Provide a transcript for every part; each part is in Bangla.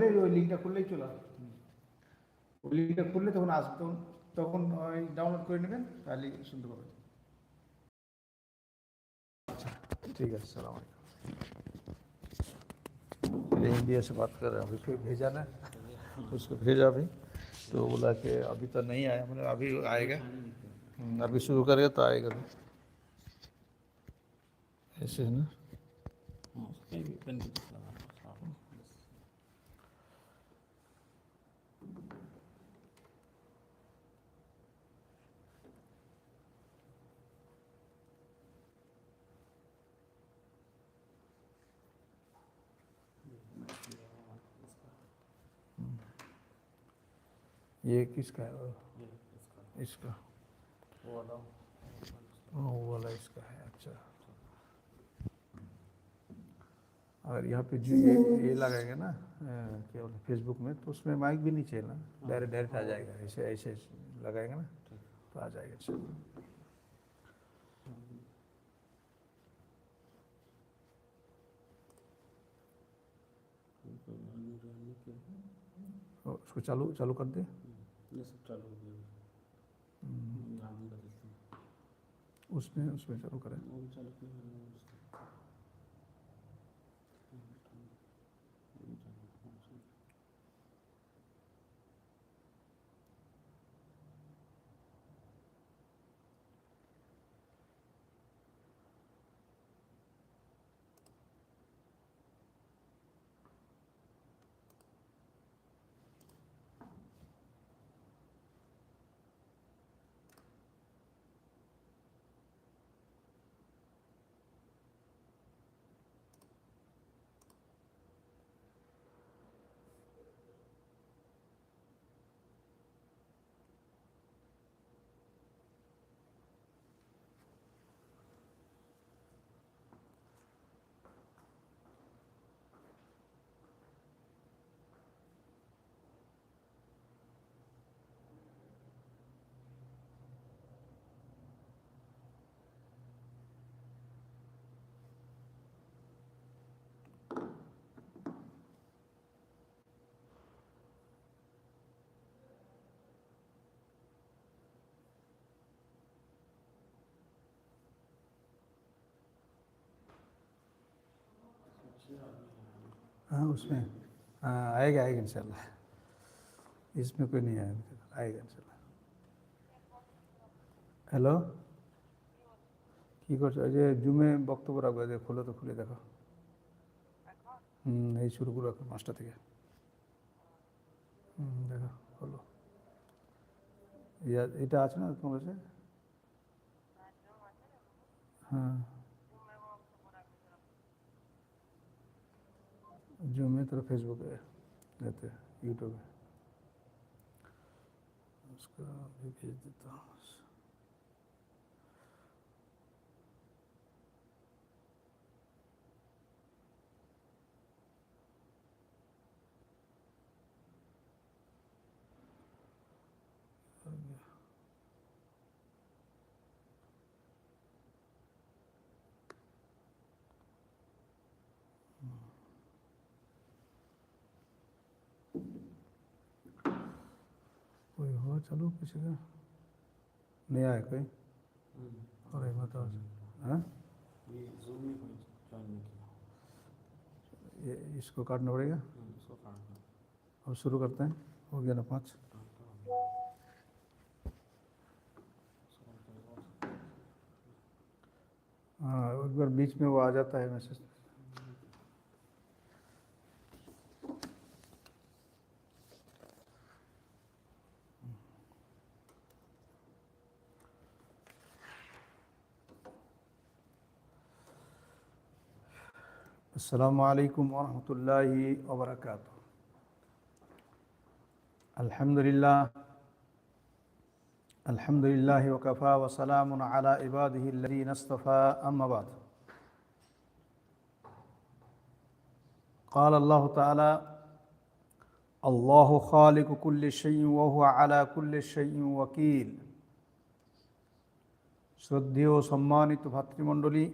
হলে ওই লিঙ্কটা খুললেই চলে আসবে ওই লিঙ্কটা খুললে তখন আসবে তখন তখন ওই ডাউনলোড করে নেবেন তাহলে শুনতে পাবেন अच्छा, ठीक है सलाम ये इंडिया से बात कर रहे हैं अभी कोई भेजा ना उसको भेजा अभी तो बोला कि अभी तो नहीं आया मतलब अभी आएगा हम्म, अभी शुरू करेगा तो आएगा भी ऐसे है ना ये किसका है? इसका। इसका। वो वाला। हाँ, वाला इसका है अच्छा। अगर यहाँ पे जो ये ये लगाएँगे ना क्या बोलते फेसबुक में तो उसमें माइक भी नहीं चाहिए ना? डायरेक्ट डायरेक्ट आ जाएगा ऐसे ऐसे लगाएँगे ना तो आ जाएगा अच्छा। उसको चालू चालू कर दे। हम्म। उसमें उसमें चालू करें। चालू हाँ उसमें हाँ आएगा आएगा इंशाल्लाह इसमें कोई नहीं आएगा आएगा इंशाल्लाह হ্যালো কী করছো এই যে জুমে বক্তব্য রাখবে যে খুলে তো খুলে দেখো হুম এই শুরু করো এখন পাঁচটা থেকে হুম দেখো হলো ইয়া- এটা আছে না তোমার কাছে হ্যাঁ जूम में तो फेसबुक है रहते यूट्यूब है उसका भी भेज देता हूँ कोई हो चलो किसी का नहीं आया कोई? हम्म, और एक बताओ हाँ? ये इसको काटना पड़ेगा? हम्म, अब शुरू करते हैं। हो गया ना पाँच? हाँ एक बार बीच में वो आ जाता है मैसेज। السلام عليكم ورحمة الله وبركاته الحمد لله الحمد لله وكفى وسلام على عباده الذين اصطفى أما بعد قال الله تعالى الله خالق كل شيء وهو على كل شيء وكيل শ্রদ্ধেয় ও সম্মানিত ভাতৃমণ্ডলী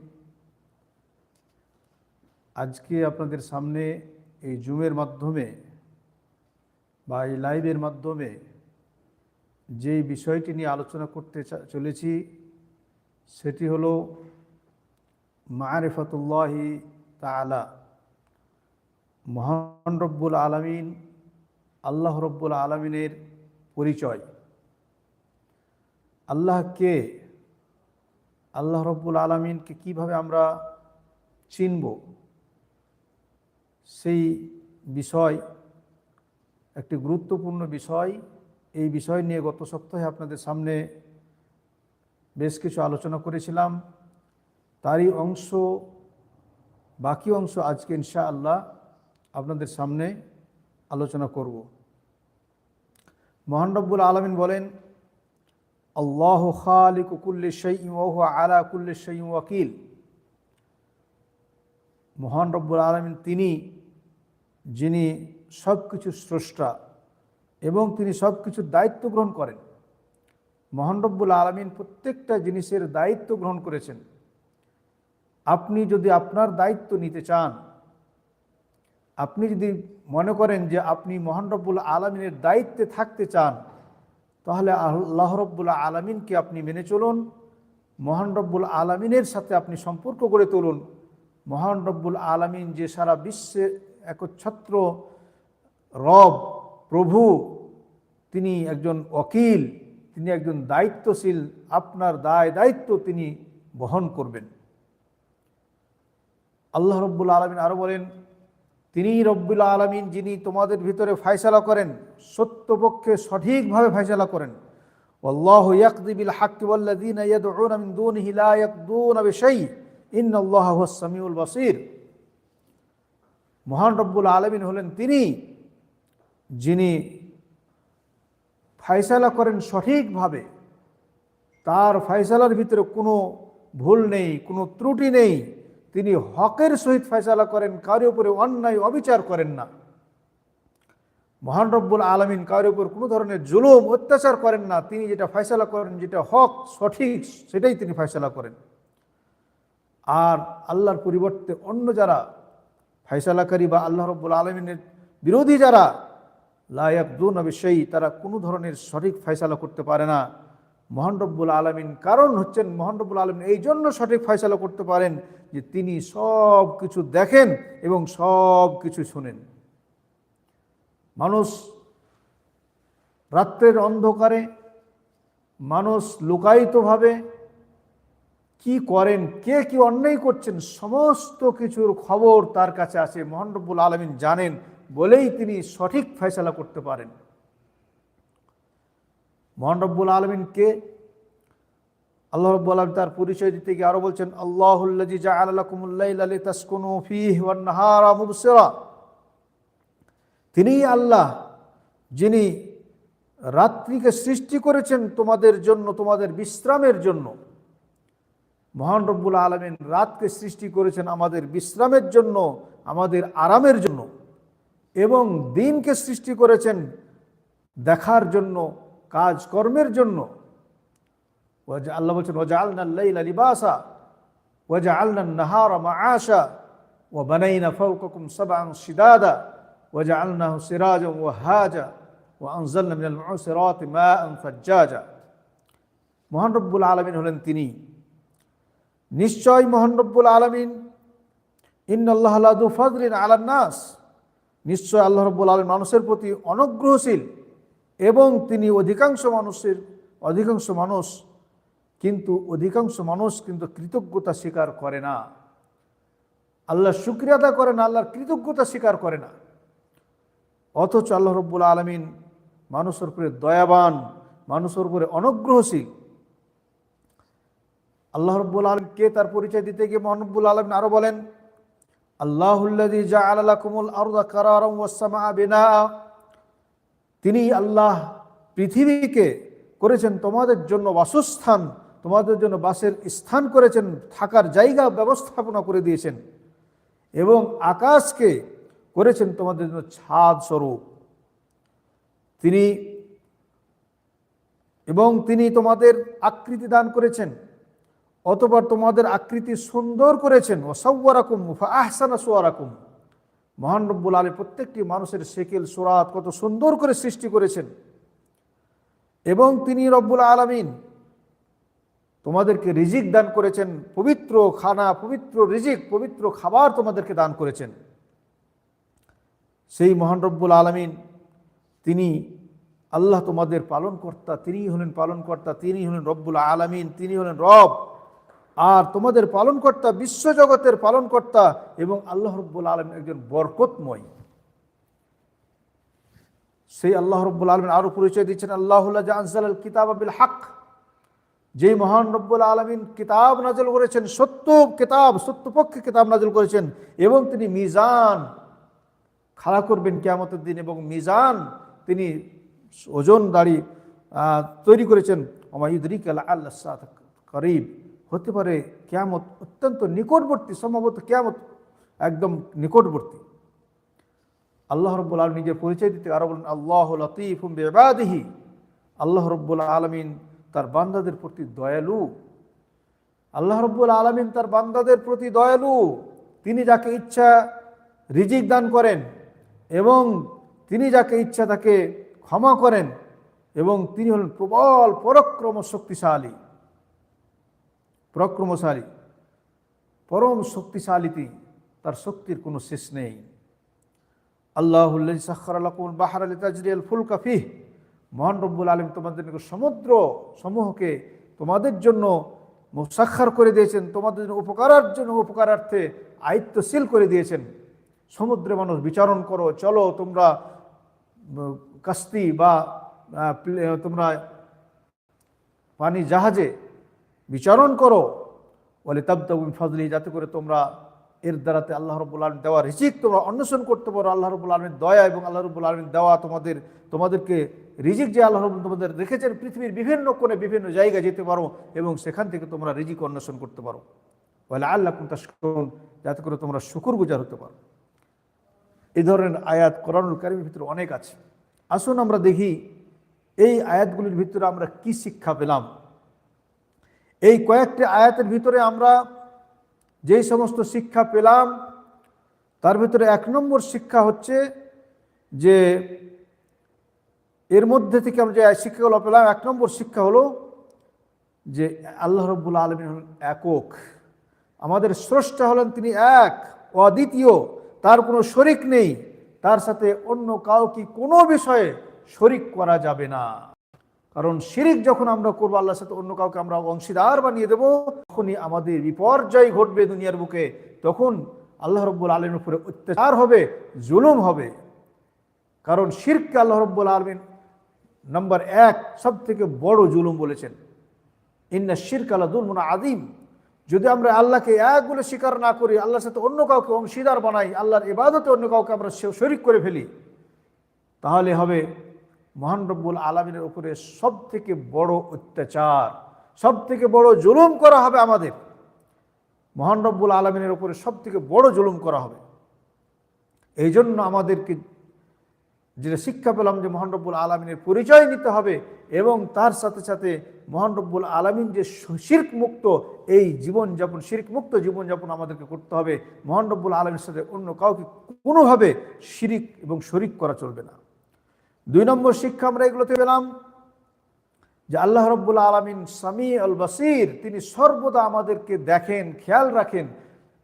আজকে আপনাদের সামনে এই জুমের মাধ্যমে বা এই লাইভের মাধ্যমে যে বিষয়টি নিয়ে আলোচনা করতে চলেছি, সেটি হলো মারেফতুল্লাহি তালা মহান রব্বুল আলমিন, আল্লাহ রব্বুল আলমিনের পরিচয়। আল্লাহ কে? আল্লাহ রব্বুল আলমিনকে কীভাবে আমরা চিনব? সেই বিষয়, একটি গুরুত্বপূর্ণ বিষয়, এই বিষয় নিয়ে গত সপ্তাহে আপনাদের সামনে বেশ কিছু আলোচনা করেছিলাম। তারই অংশ, বাকি অংশ আজকে ইনশা আল্লাহ আপনাদের সামনে আলোচনা করব। মহান রব্বুল আলমিন বলেন, আল্লাহ খালিক কুল্লি সেই আলা কুল্লি সেই ওয়াকিল। মহান রব্বুল আলমিন তিনি যিনি সব কিছু স্রষ্টা এবং তিনি সব কিছুর দায়িত্ব গ্রহণ করেন। মহান রব্বুল আলমিন প্রত্যেকটা জিনিসের দায়িত্ব গ্রহণ করেছেন। আপনি যদি আপনার দায়িত্ব নিতে চান, আপনি যদি মনে করেন যে আপনি মহান রব্বুল আলমিনের দায়িত্বে থাকতে চান, তাহলে আল্লাহ রব্বুল আলমিনকে আপনি মেনে চলুন, মহান রব্বুল আলমিনের সাথে আপনি সম্পর্ক গড়ে তুলুন। মহান রব্বুল আলমিন যে সারা বিশ্বে একচ্ছত্র রব, প্রভু, তিনি একজন অকিল তিনি একজন দায়িত্বশীল, আপনার দায় দায়িত্ব তিনি বহন করবেন। আল্লাহ রব্বুল আলমিন আরও বলেন, তিনি রব্বুল আলমিন যিনি তোমাদের ভিতরে ফায়সালা করেন, সত্যপক্ষে সঠিকভাবে ফায়সালা করেন। আল্লাহ ইয়াকদিবিল হাকিবল্লাদিন ইয়াক ইন আল্লাহ সামিউল বাসির। মহান রব্বুল আলমিন হলেন তিনি, যিনি ফায়সালা করেন সঠিকভাবে। তার ফায়সালার ভিতরে কোনো ভুল নেই, কোনো ত্রুটি নেই। তিনি হকের সহিত ফয়সালা করেন, কারও উপরে অন্যায়, অবিচার করেন না। মহান রব্বুল আলমিন কারও উপর কোনো ধরনের জুলুম, অত্যাচার করেন না। তিনি যেটা ফয়সালা করেন, যেটা হক, সঠিক, সেটাই তিনি ফয়সালা করেন। আর আল্লাহর পরিবর্তে অন্য যারা ফয়সালাকারী বা আল্লাহ রব্বুল আলমিনের বিরোধী যারা লায়ক দু সেই তারা কোনো ধরনের সঠিক ফয়সালা করতে পারে না। মহান রব্বুল আলমিন কারণ হচ্ছেন, মহান রব্বুল আলমিন এই জন্য সঠিক ফয়সালা করতে পারেন যে তিনি সব কিছু দেখেন এবং সব কিছু শোনেন। মানুষ রাত্রের অন্ধকারে, মানুষ লুকায়িতভাবে কি করেন, কে কি অন্যায় করছেন, সমস্ত কিছুর খবর তার কাছে আছে। মহান রব্বুল আলমিন জানেন, বলেই তিনি সঠিক ফয়সালা করতে পারেন। মহান রব্বুল আলমিনকে আল্লাহ রব্বুল আলম তার পরিচয় দিতে গিয়ে আরও বলছেন আল্লাহুল্লাজি জা আলাকুমুল্লাইল আলী তাসকুনু ফিহ ওয়ান তিনিই আল্লাহ, যিনি রাত্রিকে সৃষ্টি করেছেন তোমাদের জন্য, তোমাদের বিশ্রামের জন্য। মহান রব্বুল আলমিন রাতকে সৃষ্টি করেছেন আমাদের বিশ্রামের জন্য, আমাদের আরামের জন্য এবং দিনকে সৃষ্টি করেছেন দেখার জন্য, কাজকর্মের জন্য। আল্লাহ বলছেন ওজা আল্লাহ লিবাসা ওজা আল্লাহ নাহার আশা ও বানাইনা ফৌকুম সবাং সিদাদা ওজা আল্লাহ সিরাজ ও হাজা ও আনজাল্লাহ সিরাত মা ফজ্জাজা মহানরব্বুল আলমিন হলেন তিনি। নিশ্চয় মহান রব্বুল আলমিন ইন্নআল্লাহ দু ফজলিন আলান নাস, নিশ্চয় আল্লাহ রব্বুল আলম মানুষের প্রতি অনুগ্রহশীল এবং তিনি অধিকাংশ মানুষের, অধিকাংশ মানুষ কিন্তু অধিকাংশ মানুষ কিন্তু কৃতজ্ঞতা স্বীকার করে না। আল্লাহ শুক্রিয়াদা করে না আল্লাহর কৃতজ্ঞতা স্বীকার করে না। অথচ আল্লাহ রব্বুল আলমিন মানুষের উপরে দয়াবান, মানুষের উপরে অনুগ্রহশীল আল্লাহ রব্বুল আলমকে তার পরিচয় দিতে গিয়ে মহানব্বুল আলমিন আরও বলেন আল্লাহুল্লাদি জা আলাকুমুল আরদা কারারম ওয়াসামা বিনা তিনি আল্লাহ পৃথিবীকে করেছেন তোমাদের জন্য বাসস্থান, তোমাদের জন্য বাসের স্থান করেছেন, থাকার জায়গা ব্যবস্থাপনা করে দিয়েছেন এবং আকাশকে করেছেন তোমাদের জন্য ছাদ স্বরূপ। তিনি এবং তিনি তোমাদের আকৃতি দান করেছেন। অতবার তোমাদের আকৃতি সুন্দর করেছেন। ও সৌয়ারাকুম আহসানা সোয়ারাকুম। মহান রব্বুল আলী প্রত্যেকটি মানুষের সেকেল, সোরাত কত সুন্দর করে সৃষ্টি করেছেন। এবং তিনি রব্বুল আলমিন তোমাদেরকে রিজিক দান করেছেন। পবিত্র খানা, পবিত্র রিজিক, পবিত্র খাবার তোমাদেরকে দান করেছেন। সেই মহান রব্বুল আলমিন তিনি আল্লাহ তোমাদের পালনকর্তা তিনি হলেন পালনকর্তা তিনি হলেন রব্বুল আলমিন তিনি হলেন রব। আর তোমাদের পালনকর্তা, বিশ্বজগতের পালনকর্তা এবং আল্লাহ রব্বুল আলমিন একজন বরকতময়। সেই আল্লাহ রব্বুল আলমিন আরও পরিচয় দিচ্ছেন আল্লাহুল্লাহ আনসাল কিতাব আবিল হক। যেই মহান রব্বুল আলমিন কিতাব নাজল করেছেন, সত্য কিতাব, সত্যপক্ষে কিতাব নাজল করেছেন এবং তিনি মিজান খাড়া করবেন কেয়ামতের দিন এবং মিজান তিনি ওজন দাড়ি তৈরি করেছেন। অমায়ুদরিক আল্লাহ আল্লাহ করিব। হতে পারে কেয়ামত অত্যন্ত নিকটবর্তী, সম্ভবত কেয়ামত একদম নিকটবর্তী। আল্লাহ রব্বুল আলম নিজের পরিচয় দিতে আরও বলেন, আল্লাহ লতিফ বেবাদিহি আল্লাহ রব্বুল আলমিন তার বান্দাদের প্রতি দয়ালু। আল্লাহ রব্বুল আলমিন তার বান্দাদের প্রতি দয়ালু। তিনি যাকে ইচ্ছা রিজিক দান করেন এবং তিনি যাকে ইচ্ছা তাকে ক্ষমা করেন এবং তিনি হলেন প্রবল, পরাক্রম, শক্তিশালী। পরাক্রমশালী, পরম শক্তিশালী তিনি তার শক্তির কোনো শেষ নেই। আল্লাহুল্লাহ সাক্ষর আলাকুল বাহার আলী তাজরিয়াল ফুল কাফিহ মহান রব্বুল আলম তোমাদের সমুদ্র সমূহকে তোমাদের জন্য মুসাক্ষর করে দিয়েছেন, তোমাদের জন্য উপকারের জন্য উপকারার্থে আয়ত্তশীল করে দিয়েছেন। সমুদ্রে মানুষ বিচারণ করো, চলো তোমরা কাস্তি বা তোমরা পানি জাহাজে বিচারণ করো। বলে তাবতাবিন ফজলি যাতে করে তোমরা এর দ্বারাতে আল্লাহ রব্বুল আলম দেওয়া রিজিক তোমরা অন্বেষণ করতে পারো। আল্লাহ রব্বুল আলমের দয়া এবং আল্লাহ রব্বুল আলমের দেওয়া তোমাদের, তোমাদেরকে রিজিক যে আল্লাহ রব্বুল তোমাদের রেখেছেন পৃথিবীর বিভিন্ন কোণে বিভিন্ন জায়গায় যেতে পারো এবং সেখান থেকে তোমরা রিজিক অন্বেষণ করতে পারো। বলে আল্লাহ কুন্তাসকরুন যাতে করে তোমরা শুকুর গুজার হতে পারো। এই ধরনের আয়াত কোরআনুল কারিমের ভিতরে অনেক আছে। আসুন আমরা দেখি এই আয়াতগুলির ভিতরে আমরা কি শিক্ষা পেলাম। এই কয়েকটি আয়াতের ভিতরে আমরা যেই সমস্ত শিক্ষা পেলাম, তার ভিতরে এক নম্বর শিক্ষা হচ্ছে যে এর মধ্যে থেকে আমরা যে শিক্ষাগুলো পেলাম, এক নম্বর শিক্ষা হলো যে আল্লাহ রব্বুল আলমিন হলেন একক। আমাদের স্রষ্টা হলেন তিনি এক, অদ্বিতীয়, তার কোনো শরিক নেই। তার সাথে অন্য কাউকে কোনো বিষয়ে শরিক করা যাবে না। কারণ শিরিক যখন আমরা করব, আল্লাহর সাথে অন্য কাউকে আমরা অংশীদার বানিয়ে দেবো, তখনই আমাদের বিপর্যয় ঘটবে দুনিয়ার বুকে। তখন আল্লাহ রব্বুল আলমের উপরে অত্যাচার হবে, জুলুম হবে। কারণ শিরকে আল্লাহ রব্বুল আলমিন নাম্বার এক সব থেকে বড় জুলুম বলেছেন। ইন্না শিরক আল্লাহ দুলমুনা আদিম যদি আমরা আল্লাহকে এক বলে স্বীকার না করি, আল্লাহর সাথে অন্য কাউকে অংশীদার বানাই, আল্লাহর ইবাদতে অন্য কাউকে আমরা শরিক করে ফেলি, তাহলে হবে মহান রব্বুল আলমিনের উপরে সব থেকে বড় অত্যাচার সব থেকে বড় জুলুম করা হবে আমাদের। মহান রব্বুল আলমিনের উপরে সব থেকে বড় জুলুম করা হবে। এই জন্য আমাদেরকে যেটা শিক্ষা পেলাম যে মহান রব্বুল আলমিনের পরিচয় নিতে হবে এবং তার সাথে সাথে মহান রব্বুল আলমিন যে শির্ক মুক্ত, এই জীবনযাপন শির্ক মুক্ত জীবনযাপন আমাদেরকে করতে হবে। মহান রব্বুল আলমীর সাথে অন্য কাউকে কোনোভাবে শিরিক এবং শরিক করা চলবে না। দুই নম্বর শিক্ষা আমরা এগুলোতে পেলাম যে আল্লাহ রব্বুল আলমিন সামি আল বাসির, তিনি সর্বদা আমাদেরকে দেখেন, খেয়াল রাখেন,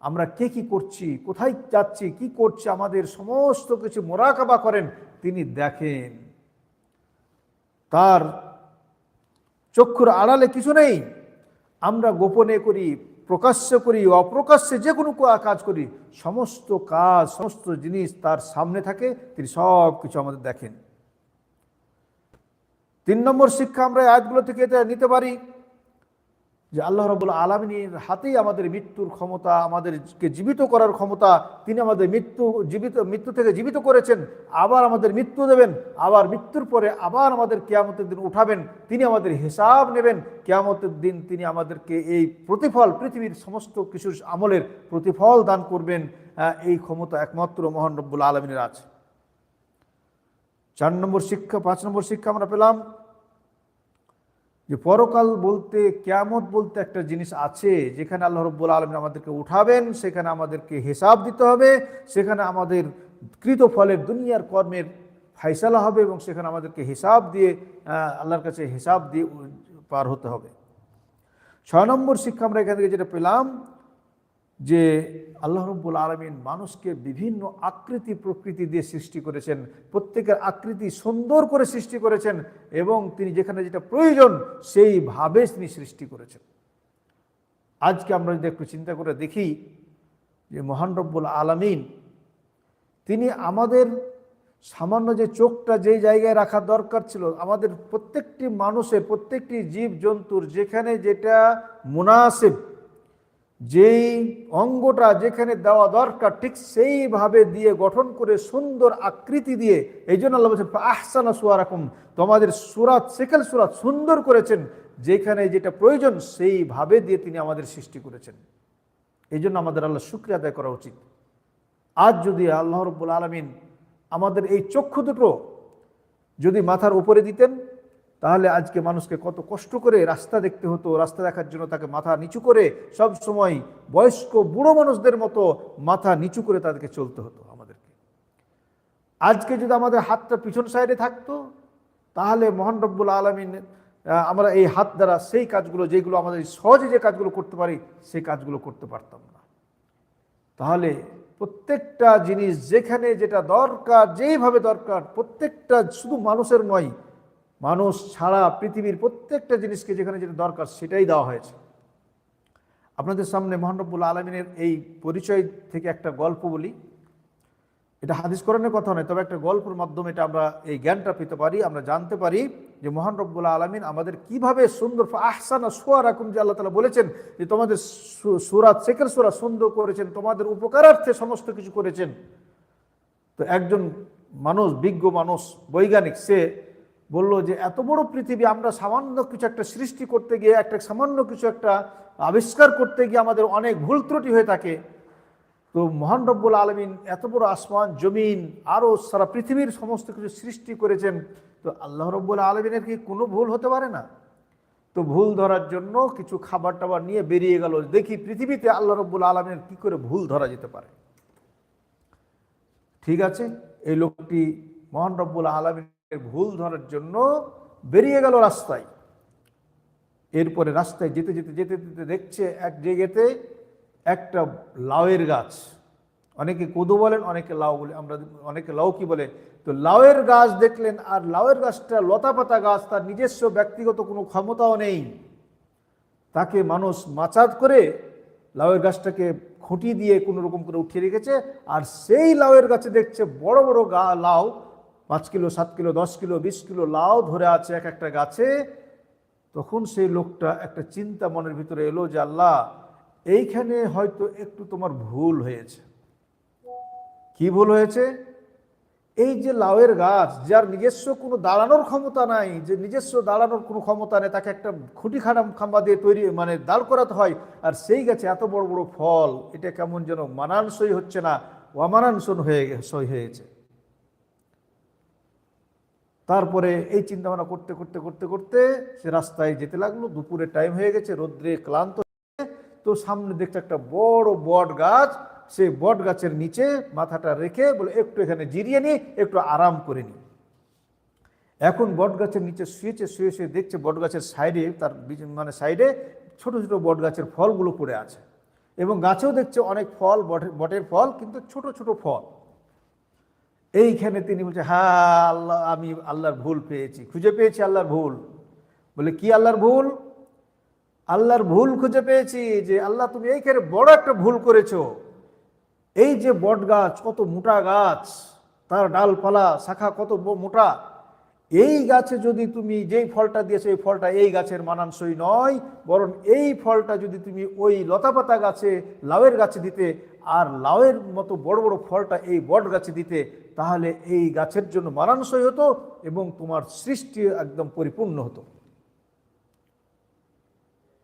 আমরা কে কি করছি, কোথায় যাচ্ছি, কি করছি, আমাদের সমস্ত কিছু মোরাকাবা করেন, তিনি দেখেন। তার চক্ষুর আড়ালে কিছু নেই, আমরা গোপনে করি, প্রকাশ্য করি, অপ্রকাশ্যে যে কোনো কাজ করি, সমস্ত কাজ, সমস্ত জিনিস তার সামনে থাকে, তিনি সব কিছু আমাদের দেখেন। তিন নম্বর শিক্ষা আমরা আয়াতগুলো থেকে এটা নিতে পারি যে আল্লাহ রবুল আলমিনীর হাতেই আমাদের মৃত্যুর ক্ষমতা, আমাদেরকে জীবিত করার ক্ষমতা, তিনি আমাদের মৃত্যু, জীবিত, মৃত্যু থেকে জীবিত করেছেন, আবার আমাদের মৃত্যু দেবেন, আবার মৃত্যুর পরে আবার আমাদের কেয়ামতের দিন উঠাবেন, তিনি আমাদের হিসাব নেবেন, কেয়ামতের দিন তিনি আমাদেরকে এই প্রতিফল, পৃথিবীর সমস্ত কিছু আমলের প্রতিফল দান করবেন এই ক্ষমতা একমাত্র মহান রব্বুল আলমিনের আছে। চার নম্বর শিক্ষা, পাঁচ নম্বর শিক্ষা আমরা পেলাম যে পরকাল বলতে, কেয়ামত বলতে একটা জিনিস আছে, যেখানে আল্লাহ রব্বুল আলমিন আমাদেরকে উঠাবেন, সেখানে আমাদেরকে হিসাব দিতে হবে, সেখানে আমাদের কৃত ফলের দুনিয়ার কর্মের ফাইসালা হবে এবং সেখানে আমাদেরকে হিসাব দিয়ে আল্লাহর কাছে হিসাব দিয়ে পার হতে হবে। ছয় নম্বর শিক্ষা আমরা এখান থেকে যেটা পেলাম যে আল্লাহ রব্বুল আলমিন মানুষকে বিভিন্ন আকৃতি প্রকৃতি দিয়ে সৃষ্টি করেছেন, প্রত্যেকের আকৃতি সুন্দর করে সৃষ্টি করেছেন এবং তিনি যেখানে যেটা প্রয়োজন সেইভাবে তিনি সৃষ্টি করেছেন। আজকে আমরা যদি একটু চিন্তা করে দেখি যে মহান রব্বুল আলমিন, তিনি আমাদের সামান্য যে চোখটা যেই জায়গায় রাখা দরকার ছিল, আমাদের প্রত্যেকটি মানুষের প্রত্যেকটি জীব জন্তুর যেখানে যেটা মুনাসিব যেই অঙ্গটা যেখানে দেওয়া দরকার, ঠিক সেইভাবে দিয়ে গঠন করে সুন্দর আকৃতি দিয়ে, এই জন্য আল্লাহ বলছেন আহসানা সুয়ারাকুম। তোমাদের সুরাত সেকেল সুরাত সুন্দর করেছেন, যেখানে যেটা প্রয়োজন সেইভাবে দিয়ে তিনি আমাদের সৃষ্টি করেছেন। এই জন্য আমাদের আল্লাহ শুক্রিয়া আদায় করা উচিত। আজ যদি আল্লাহ রব্বুল আলমিন আমাদের এই চক্ষু দুটো যদি মাথার উপরে দিতেন তাহলে আজকে মানুষকে কত কষ্ট করে রাস্তা দেখতে হতো, রাস্তা দেখার জন্য তাকে মাথা নিচু করে সব সময় বয়স্ক বুড়ো মানুষদের মতো মাথা নিচু করে তাদেরকে চলতে হতো আমাদেরকে। আজকে যদি আমাদের হাতটা পিছন সাইডে থাকতো, তাহলে মহান রব্বুল আলমিন আমরা এই হাত দ্বারা সেই কাজগুলো, যেগুলো আমাদের সহজে যে কাজগুলো করতে পারি, সেই কাজগুলো করতে পারতাম না। তাহলে প্রত্যেকটা জিনিস যেখানে যেটা দরকার, যেইভাবে দরকার, প্রত্যেকটা শুধু মানুষের নয় মানুষ ছাড়া পৃথিবীর প্রত্যেকটা জিনিসকে যেখানে যেটা দরকার সেটাই দেওয়া হয়েছে। আপনাদের সামনে মহানরবুল আলমিনের এই পরিচয় থেকে একটা গল্প বলি। এটা হাদিস কোরআনের কথা নয়, তবে একটা গল্পের মাধ্যমে এটা আমরা এই জ্ঞানটা পেতে পারি, আমরা জানতে পারি যে মহান রব্বুল আলমিন আমাদের কীভাবে সুন্দর আহসানা সোয়া রাকুম যে আল্লাহ তালা বলেছেন যে তোমাদের সুরাত সেকের সুরা সুন্দর করেছেন, তোমাদের উপকারার্থে সমস্ত কিছু করেছেন। তো একজন মানুষ, বিজ্ঞ মানুষ, বৈজ্ঞানিক, সে বলল যে, এত বড় পৃথিবী, আমরা সামান্য কিছু একটা সৃষ্টি করতে গিয়ে, একটা সামান্য কিছু একটা আবিষ্কার করতে গিয়ে আমাদের অনেক ভুল ত্রুটি হয়ে থাকে। তো মহান রব্বুল আলমিন এত বড় আসমান, জমিন আরও সারা পৃথিবীর সমস্ত কিছু সৃষ্টি করেছেন। তো আল্লাহ রব্বুল আলমিনের কি কোনো ভুল হতে পারে না? তো ভুল ধরার জন্য কিছু খাবার টাবার নিয়ে বেরিয়ে গেল। দেখি পৃথিবীতে আল্লাহ রব্বুল আলমিনের কি করে ভুল ধরা যেতে পারে। ঠিক আছে? এই লোকটি মহান রব্বুল আলমিনের ভুল ধরার জন্য বেরিয়ে গেল রাস্তায়। এরপরে রাস্তায় যেতে যেতে যেতে যেতে দেখছে এক জায়গাতে একটা লাউয়ের গাছ। অনেকে কোদো বলেন, অনেকে লাউ বলে, আমরা অনেকে লাউ কি বলে? তো লাউয়ের গাছ দেখলেন আর লাউয়ের গাছটা লতাপাতা গাছ, তার নিজস্ব ব্যক্তিগত কোনো ক্ষমতাও নেই। তাকে মানুষ মাচাত করে লাউয়ের গাছটাকে খুঁটি দিয়ে কোনো রকম করে উঠিয়ে রেখেছে, আর সেই লাউয়ের গাছে দেখছে বড় বড় গা, লাউ পাঁচ কিলো, সাত কিলো, দশ কিলো, বিশ কিলো লাউ ধরে আছে এক একটা গাছে, তখন সেই লোকটা একটা চিন্তা মনের ভিতরে এলো যে, আল্লাহ, এইখানে হয়তো একটু তোমার ভুল হয়েছে। কি ভুল হয়েছে? এই যে লাউয়ের গাছ যার নিজস্ব কোনো দাঁড়ানোর ক্ষমতা নাই, যে নিজস্ব দাঁড়ানোর কোনো ক্ষমতা নেই, তাকে একটা খুঁটি খাড়া খাম্বা দিয়ে তৈরি মানে দাঁড় করাতে হয়, আর সেই গাছে এত বড় বড় ফল, এটা কেমন যেন মানানসই হচ্ছে না অমানানসন হয়ে, সই হয়েছে। তারপরে এই চিন্তা ভাবনা করতে করতে করতে করতে সে রাস্তায় যেতে লাগল দুপুরে টাইম হয়ে গেছে, রোদ্রে ক্লান্ত তো সামনে দেখতে একটা বড় বট গাছ সে বট গাছের নিচে মাথাটা রেখে বলে, একটু এখানে জিরিয়ে নি, একটু আরাম করে নি। এখন বট গাছের নিচে শুয়েছে, শুয়ে শুয়ে দেখছে বট গাছের সাইডে, তার মানে সাইডে ছোট ছোট বট গাছের ফলগুলো পড়ে আছে। এবং গাছেও দেখছে অনেক ফল বটের ফল, কিন্তু ছোট ছোট ফল। এইখানে তিনি বলছে হ্যাঁ আল্লাহ, আমি আল্লাহর ভুল পেয়েছি। খুঁজে পেয়েছি আল্লাহর ভুল। বলে, কি আল্লাহর ভুল? আল্লাহর ভুল খুঁজে পেয়েছি যে, আল্লাহ, তুমি এইখানে বড় একটা ভুল করেছ। এই যে বট গাছ কত মোটা গাছ, তার ডালপালা, শাখা কত মোটা এই গাছে যদি তুমি যেই ফলটা দিয়েছ, এই ফলটা এই গাছের মানানসই নয়, বরং এই ফলটা যদি তুমি ওই লতাপাতা গাছে, লাউয়ের গাছে দিতে, আর লাউয়ের মতো বড় বড় ফলটা এই বট গাছে দিতে, তাহলে এই গাছের জন্য মানানসই হতো এবং তোমার সৃষ্টি একদম পরিপূর্ণ হতো।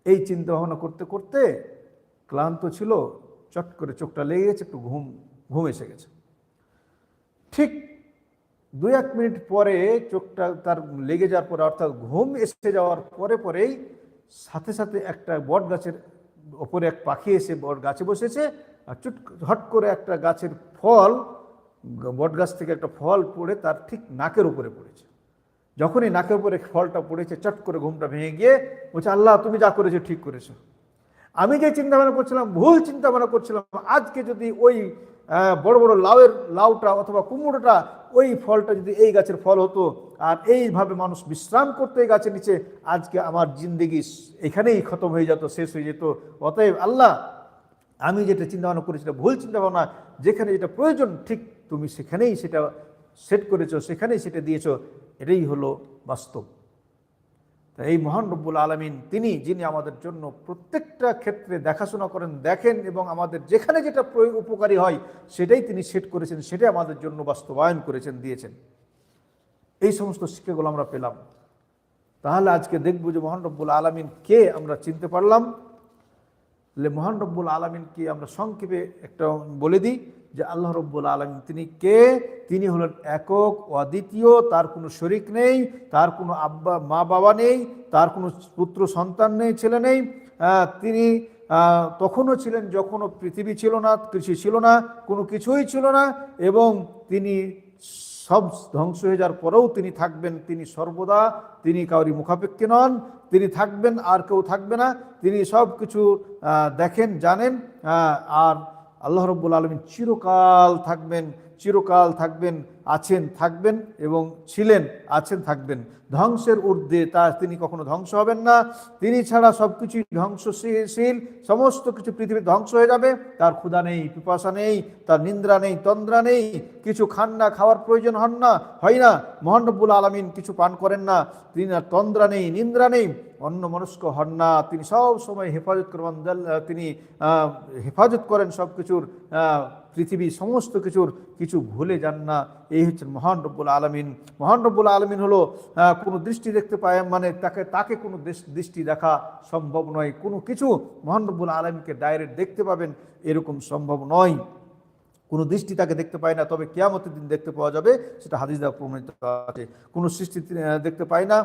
এই চিন্তা ভাবনা করতে করতে ক্লান্ত ছিল, চট করে চোখটা লেগে গেছে, একটু ঘুম ঘুম এসে গেছে। ঠিক দুই এক মিনিট পরে চোখটা তার লেগে যাওয়ার পরে, অর্থাৎ ঘুম এসে যাওয়ার পরে পরেই সাথে সাথে একটা বট গাছের ওপরে এক পাখি এসে বট গাছে বসেছে আর চুট হট করে একটা গাছের ফল, বট গাছ থেকে একটা ফল পড়ে তার ঠিক নাকের উপরে পড়েছে। যখনই নাকের উপরে ফলটা পড়েছে, চট করে ঘুমটা ভেঙে গিয়ে বলছে, আল্লাহ, তুমি যা করেছ ঠিক করেছ। আমি যে চিন্তা ভাবনা করছিলাম, ভুল চিন্তা ভাবনা করছিলাম, আজকে যদি ওই বড় বড় লাউয়ের, লাউটা অথবা কুমড়োটা ওই ফলটা যদি এই গাছের ফল হতো, আর এইভাবে মানুষ বিশ্রাম করতো এই গাছের নিচে, আজকে আমার জিন্দিগি এখানেই খতম হয়ে যেত, শেষ হয়ে যেত। অতএব আল্লাহ, আমি যেটা চিন্তা ভাবনা সেটা ভুল চিন্তা ভাবনা যেখানে যেটা প্রয়োজন, ঠিক তুমি সেখানেই সেটা সেট করেছ, সেখানেই সেটা দিয়েছ, এটাই হলো বাস্তব। এই মহান রব্বুল আলমিন তিনি, যিনি আমাদের জন্য প্রত্যেকটা ক্ষেত্রে দেখাশোনা করেন, দেখেন এবং আমাদের যেখানে যেটা প্রয়োগ উপকারী হয়, সেটাই তিনি সেট করেছেন, সেটাই আমাদের জন্য বাস্তবায়ন করেছেন, দিয়েছেন। এই সমস্ত শিক্ষাগুলো আমরা পেলাম। তাহলে আজকে দেখব যে মহান রব্বুল আলমিন কে আমরা চিনতে পারলাম। তাহলে মহান রব্বুল আলমিনকে আমরা সংক্ষেপে একটা বলে দিই। যে আল্লাহ রব্বুল আলমিন তিনি কে? তিনি হলেন একক অদ্বিতীয়, তার কোনো শরিক নেই, তার কোনো আব্বা মা বাবা নেই, তার কোনো পুত্র, সন্তান নেই, ছেলে নেই। তিনি তখনও ছিলেন যখনও পৃথিবী ছিল না, কৃষি ছিল না, কোনো কিছুই ছিল না, এবং তিনি সব ধ্বংস হয়ে যাওয়ার পরেও তিনি থাকবেন, তিনি সর্বদা, তিনি কাউরি মুখাপেক্ষী নন, তিনি থাকবেন আর কেউ থাকবে না, তিনি সব কিছু দেখেন, জানেন আর আল্লাহ রব্বুল আলমিন চিরকাল থাকবেন চিরকাল থাকবেন। আছেন, থাকবেন এবং ছিলেন, আছেন, থাকবেন। ধ্বংসের ঊর্ধ্বে তা তিনি কখনো ধ্বংস হবেন না। তিনি ছাড়া সব কিছুই ধ্বংসশীল, সমস্ত কিছু পৃথিবী ধ্বংস হয়ে যাবে। তার ক্ষুধা নেই, পিপাসা নেই, তার নিন্দ্রা নেই, তন্দ্রা নেই। কিছু খান না, খাওয়ার প্রয়োজন হন না, হয় না। মহানব্বুল আলমিন কিছু পান করেন না। তিনি আর তন্দ্রা নেই নিন্দ্রা নেই। অন্য মনস্ক হন না। তিনি সব সময় হেফাজত করবেন, তিনি হেফাজত করেন সব কিছুর আহ, পৃথিবী সমস্ত কিছুর কিছু ভুলে যান না। এই হচ্ছে মহান রব্বুল আলমিন। মহান রব্বুল আলমিন হলো কোনো দৃষ্টি দেখতে পায় মানে তাকে তাকে কোনো দৃষ্টি দেখা সম্ভব নয়। কোনো কিছু মহান রব্বুল আলমীকে ডাইরেক্ট দেখতে পাবেন এরকম সম্ভব নয়। কোনো দৃষ্টি তাকে দেখতে পায় না তবে কেয়ামতের দিন দেখতে পাওয়া যাবে সেটা দ্বারা প্রমাণিত আছে। কোনো সৃষ্টি দেখতে পায় না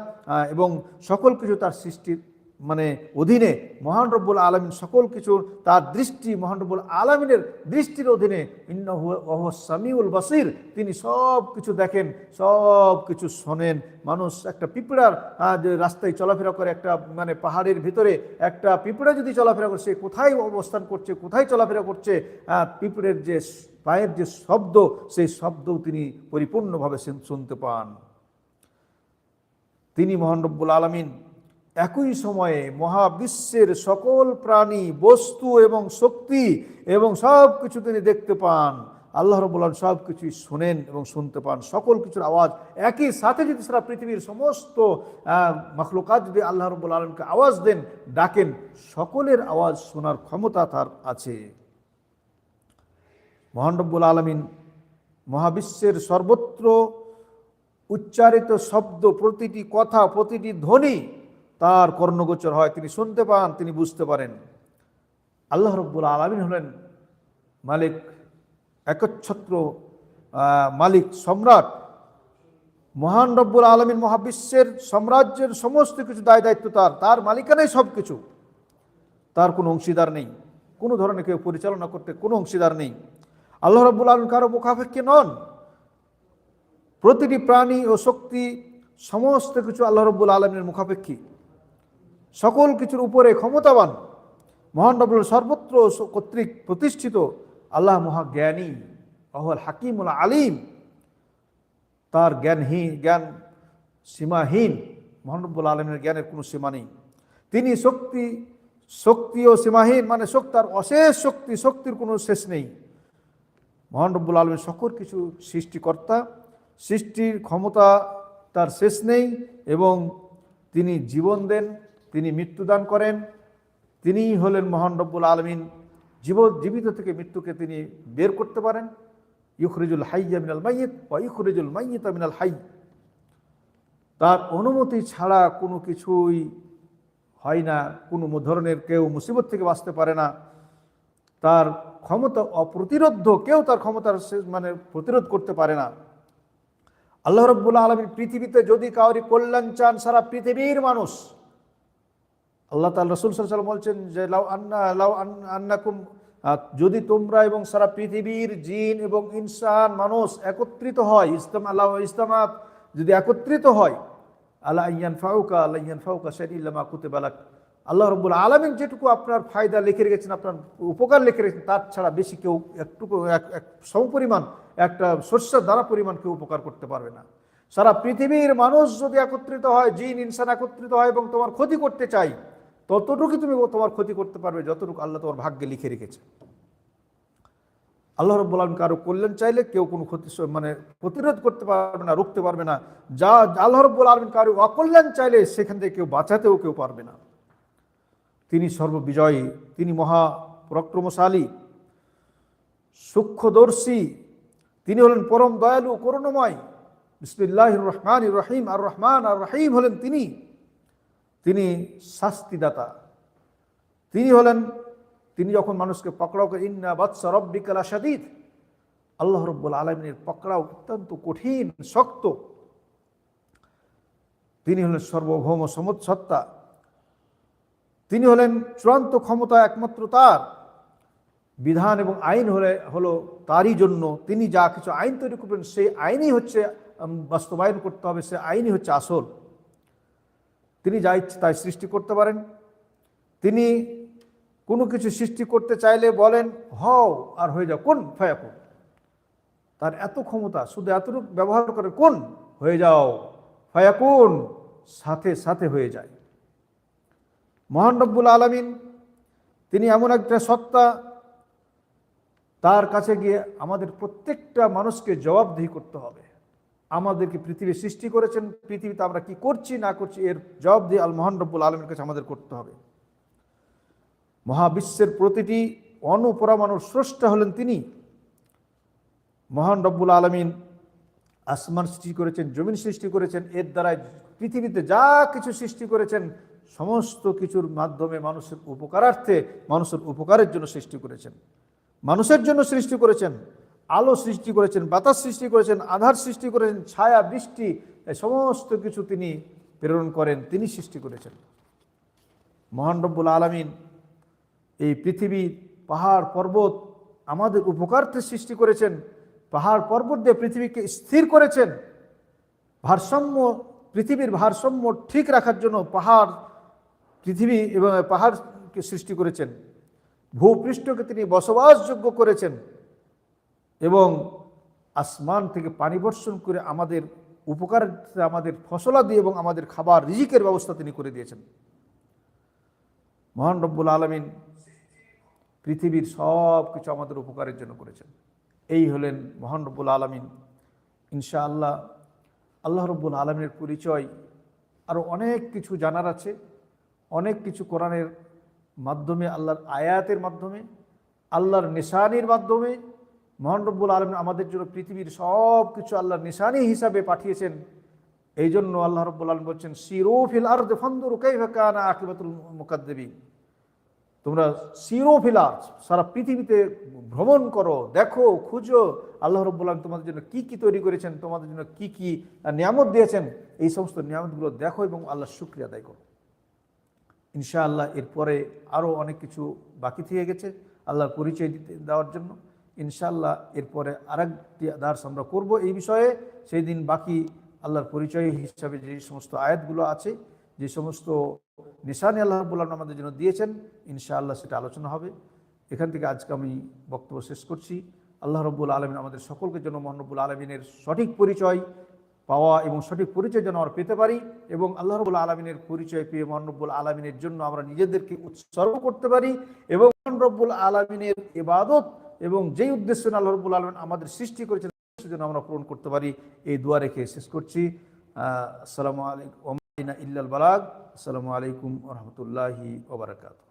এবং সকল কিছু তার সৃষ্টির মানে অধীনে মহান রব্বুল আলমিন সকল কিছুর তার দৃষ্টি, মহান রব্বুল আলমিনের দৃষ্টির অধীনে সামিউল বাসির। তিনি সব কিছু দেখেন, সব কিছু শোনেন। মানুষ একটা পিঁপড়ার যে রাস্তায় চলাফেরা করে, একটা মানে পাহাড়ের ভিতরে একটা পিঁপড়া যদি চলাফেরা করে, সে কোথায় অবস্থান করছে, কোথায় চলাফেরা করছে পিঁপড়ের যে পায়ের যে শব্দ, সেই শব্দও তিনি পরিপূর্ণভাবে শুনতে পান। তিনি মহান রব্বুল আলমিন একই সময়ে মহাবিশ্বের সকল প্রাণী, বস্তু এবং শক্তি এবং সব কিছু তিনি দেখতে পান। আল্লাহ রব্বুল আলম সব কিছুই শোনেন এবং শুনতে পান। সকল কিছুর আওয়াজ একই। সাথে যদি সারা পৃথিবীর সমস্ত মখলুকাত যদি আল্লাহ রব্বুল আলমকে আওয়াজ দেন, ডাকেন, সকলের আওয়াজ শোনার ক্ষমতা তার আছে। মহান রব্বুল আলমিন মহাবিশ্বের সর্বত্র উচ্চারিত শব্দ, প্রতিটি কথা, প্রতিটি ধ্বনি তার কর্ণগোচর হয়, তিনি শুনতে পান, তিনি বুঝতে পারেন। আল্লাহ রব্বুল আলমিন হলেন মালিক, একচ্ছত্র মালিক, সম্রাট। মহান রব্বুল আলমিন মহাবিশ্বের সাম্রাজ্যের সমস্ত কিছু দায় দায়িত্ব তার তার মালিকানাই সব কিছু তার কোনো অংশীদার নেই, কোনো ধরনের কেউ পরিচালনা করতে কোনো অংশীদার নেই। আল্লাহ রব্বুল আলম কারও মুখাপেক্ষী নন। প্রতিটি প্রাণী ও শক্তি, সমস্ত কিছু আল্লাহ রব্বুল আলমের মুখাপেক্ষী। সকল কিছুর উপরে ক্ষমতাবান, মহান রব্বুল সর্বত্র কর্তৃক প্রতিষ্ঠিত আল্লাহ মহাজ্ঞানী, অহল হাকিমুল আলিম, তার জ্ঞানহীন, জ্ঞান সীমাহীন মহানব্বুল আলমের জ্ঞানের কোনো সীমা নেই। তিনি শক্তি শক্তি ও সীমাহীন মানে শক্তি, তার অশেষ শক্তি, শক্তির কোনো শেষ নেই। মহান রব্বুল আলমের সকল কিছু সৃষ্টিকর্তা, সৃষ্টির ক্ষমতা তার শেষ নেই এবং তিনি জীবন দেন তিনি মৃত্যুদান করেন। তিনিই হলেন মহান রব্বুল আলমিন। জীব, জীবিত থেকে মৃত্যুকে তিনি বের করতে পারেন। ইউখরিজুল হাইয়া মিনাল মাইয়িত বা ইউখরিজুল মাইয়িতা মিনাল হাই। তার অনুমতি ছাড়া কোনো কিছুই হয় না, কোনো ধরনের কেউ মুসিবত থেকে বাঁচতে পারে না। তার ক্ষমতা অপ্রতিরোধ, কেউ তার ক্ষমতার মানে প্রতিরোধ করতে পারে না। আল্লাহ রব্বুল আলমীর পৃথিবীতে যদি কাউরি কল্যাণ চান, সারা পৃথিবীর মানুষ আল্লাহ তাল রসুল সাল্লাম বলছেন যে, লাউ আন্না, লাউ আন- আন্নাকুম যদি তোমরা এবং সারা পৃথিবীর জিন এবং ইনসান মানুষ একত্রিত হয় ইসলাম আল্লাহ ইসলামাত যদি একত্রিত হয় আল্লাহ ইয়ান ফাউকা আল্লাহ ইয়ান ফাউকা শারিল্লামা কুতেবালাক আল্লাহ রব্বুল আলমিন যেটুকু আপনার ফায়দা লিখে রেখেছেন, আপনার উপকার লিখে রেখেছেন, তার ছাড়া বেশি কেউ একটুকু, এক সমপরিমাণ একটা শস্যের দ্বারা পরিমাণ কেউ উপকার করতে পারবে না। সারা পৃথিবীর মানুষ যদি একত্রিত হয়, জিন, ইনসান একত্রিত হয় এবং তোমার ক্ষতি করতে চাই ততটুকু তুমি তোমার ক্ষতি করতে পারবে, যতটুকু আল্লাহ তোমার ভাগ্যে লিখে রেখেছে। আল্লাহ রব্বুল আলম কারও কল্যাণ চাইলে কেউ কোনো ক্ষতি মানে প্রতিরোধ করতে পারবে না, রুখতে পারবে না। যা আল্লাহ রব্বুল আলমিন কারও অকল্যাণ চাইলে সেখান থেকে কেউ বাঁচাতেও কেউ পারবে না। তিনি সর্ববিজয়ী তিনি মহা পরাক্রমশালী, সূক্ষ্মদর্শী, তিনি হলেন পরম দয়ালু, করুণময়। বিসমিল্লাহ রহমান রহিম, আর রহমান আর রহিম হলেন তিনি। তিনি শাস্তিদাতা। তিনি হলেন, তিনি যখন মানুষকে পকড়াও করে, ইন্না বাদশা রব্বিকালা সাদিদ আল্লাহ রব্বুল আলমিনের পকড়াও অত্যন্ত কঠিন, শক্ত। তিনি হলেন সর্বভৌম সমত সত্তা তিনি হলেন চূড়ান্ত ক্ষমতা একমাত্র তার। বিধান এবং আইন হলে, হলো তারই জন্য। তিনি যা কিছু আইন তৈরি করবেন, সেই আইনই হচ্ছে বাস্তবায়ন করতে হবে, সে আইনই হচ্ছে আসল। তিনি যা ইচ্ছে তাই সৃষ্টি করতে পারেন। তিনি কোনো কিছু সৃষ্টি করতে চাইলে বলেন, হও আর হয়ে যাও, কোন? ফায়াকুন তার এত ক্ষমতা, শুধু এতটুকু ব্যবহার করে কোন? হয়ে যাও ফায়াকুন সাথে সাথে হয়ে যায়। মহান আলমিন, তিনি এমন একটা সত্তা তার কাছে গিয়ে আমাদের প্রত্যেকটা মানুষকে জবাবদিহি করতে হবে। আমাদেরকে পৃথিবী সৃষ্টি করেছেন, পৃথিবীতে আমরা কি করছি, না করছি, এর জবাব দিয়ে আল মহান রব্বুল আলমের কাছে আমাদের করতে হবে। মহাবিশ্বের প্রতিটি অনুপরমাণুর স্রষ্টা হলেন তিনি। মহান রব্বুল আলমিন আসমান সৃষ্টি করেছেন, জমিন সৃষ্টি করেছেন, এর দ্বারাই পৃথিবীতে যা কিছু সৃষ্টি করেছেন, সমস্ত কিছুর মাধ্যমে মানুষের উপকারার্থে, মানুষের উপকারের জন্য সৃষ্টি করেছেন। মানুষের জন্য সৃষ্টি করেছেন। আলো সৃষ্টি করেছেন, বাতাস সৃষ্টি করেছেন, আধার সৃষ্টি করেছেন, ছায়া, বৃষ্টি সমস্ত কিছু তিনি প্রেরণ করেন, তিনি সৃষ্টি করেছেন। মহান রব্বুল আলমিন এই পৃথিবী, পাহাড়, পর্বত আমাদের উপকার্থে সৃষ্টি করেছেন, পাহাড়, পর্বত দিয়ে পৃথিবীকে স্থির করেছেন। ভারসাম্য, পৃথিবীর ভারসাম্য ঠিক রাখার জন্য পাহাড়, পৃথিবী এবং পাহাড়কে সৃষ্টি করেছেন। ভূপৃষ্ঠকে তিনি বসবাসযোগ্য করেছেন। এবং আসমান থেকে পানি বর্ষণ করে আমাদের উপকার আমাদের ফসলাদি এবং আমাদের খাবার রিজিকের ব্যবস্থা তিনি করে দিয়েছেন। মহান রব্বুল আলমিন পৃথিবীর সব কিছু আমাদের উপকারের জন্য করেছেন। এই হলেন মহান রব্বুল আলমিন। ইনশাআল্লাহ আল্লাহ রব্বুল আলমিনের পরিচয় আরও অনেক কিছু জানার আছে। অনেক কিছু কোরআনের মাধ্যমে, আল্লাহর আয়াতের মাধ্যমে, আল্লাহর নিশানির মাধ্যমে মহান রব্বুল আলম আমাদের জন্য পৃথিবীর সব কিছু আল্লাহর নিশানি হিসাবে পাঠিয়েছেন। এই জন্য আল্লাহ রব্বুল আলম বলছেন সিরোফিল আর আকিবাতুল মুকাদ্দেবী তোমরা সিরোফিলা সারা পৃথিবীতে ভ্রমণ করো, দেখো, খুঁজো, আল্লাহ রব্বুল আলম তোমাদের জন্য কি কি তৈরি করেছেন, তোমাদের জন্য কি কি নিয়ামত দিয়েছেন, এই সমস্ত নিয়ামতগুলো দেখো এবং আল্লাহ শুক্রিয়া আদায় করো। ইনশাআল্লাহ এরপরে আরও অনেক কিছু বাকি থেকে গেছে, আল্লাহর পরিচয় দিতে দেওয়ার জন্য। ইনশাআল্লাহ এরপরে আরেকটি দার্স আমরা করব এই বিষয়ে। সেই দিন বাকি আল্লাহর পরিচয় হিসাবে যে সমস্ত আয়াতগুলো আছে, যে সমস্ত নিশানি আল্লাহ রব্বুল আমাদের জন্য দিয়েছেন, ইনশাআল্লাহ সেটা আলোচনা হবে। এখান থেকে আজকে আমি বক্তব্য শেষ করছি। আল্লাহ রব্বুল আলমিন আমাদের সকলকে জন্য মহানবুল আলমিনের সঠিক পরিচয় পাওয়া এবং সঠিক পরিচয় যেন আমরা পেতে পারি এবং আল্লাহ রবুল আলমিনের পরিচয় পেয়ে মহানবুল আলমিনের জন্য আমরা নিজেদেরকে উৎসর্গ করতে পারি এবং রব্বুল আলমিনের ইবাদত এবং যেই উদ্দেশ্য আল্লাহ রব্বুল আলমেন আমাদের সৃষ্টি করেছেন যেন আমরা পূরণ করতে পারি। এই দোয়া রেখে শেষ করছি। আসসালামু আলাইকুম। ইল্লাল বালাগ। আসসালামু আলাইকুম রহমতুল্লাহি ওবরাকাত